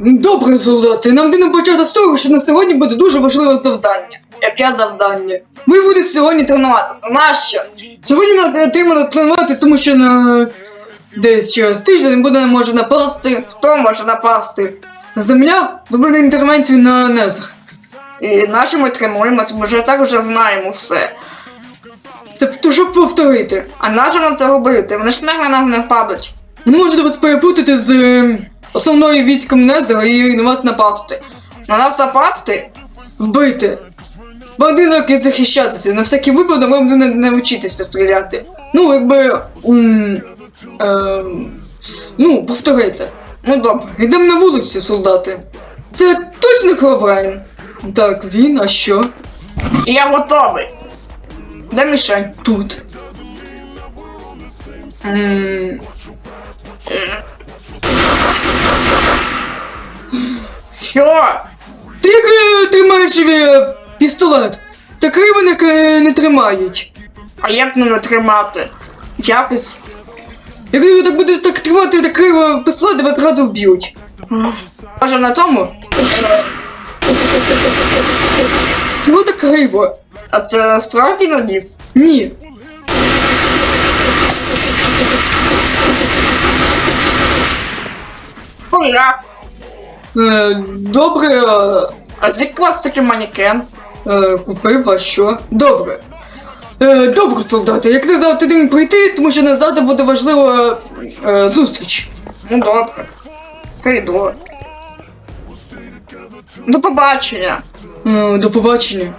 Добре, солдати, нам потрібно почати з того, що на сьогодні буде дуже важливе завдання. Яке завдання? Ви будете сьогодні тренуватися. Нащо? Сьогодні нам потрібно тренуватися, тому що на десь через тиждень буде може напасти. Хто може напасти? Земля зробила інтервенцію на Незер. І наші ми тренуємося, ми вже так вже знаємо все. Це щоб повторити. А нащо нам це робити? Вони ж так на нас не падуть. Можуть вас перепутати з е, основною військом Незера і на вас напасти. На нас напасти? Вбити. Потрібно і захищатися. На всякий випадок вам потрібно навчитися стріляти. Ну, якби. м, ем, ну, повторити. Ну добре, йдемо на вулицю, солдати. Це точно Хробрайн? Так, він, а що? Я готовий. Де мішень? Тут. М, Що? Ти як е, тримаєш е, пістолет? Так криво не, к- не тримають. А як не тримати? Якось. Як ви так будете так тримати так криво пістолет, вас зразу вб'ють. Може на тому? Чого так криво? А це справді надів? Ні. Ура! Е, добре. е, А звідки у вас такий манікен? Е, купив, а що? Добре. Добре, солдати, як ти завтра день прийти, тому що на завтра буде важлива зустріч. Ну добре. Прийду. До побачення. До побачення.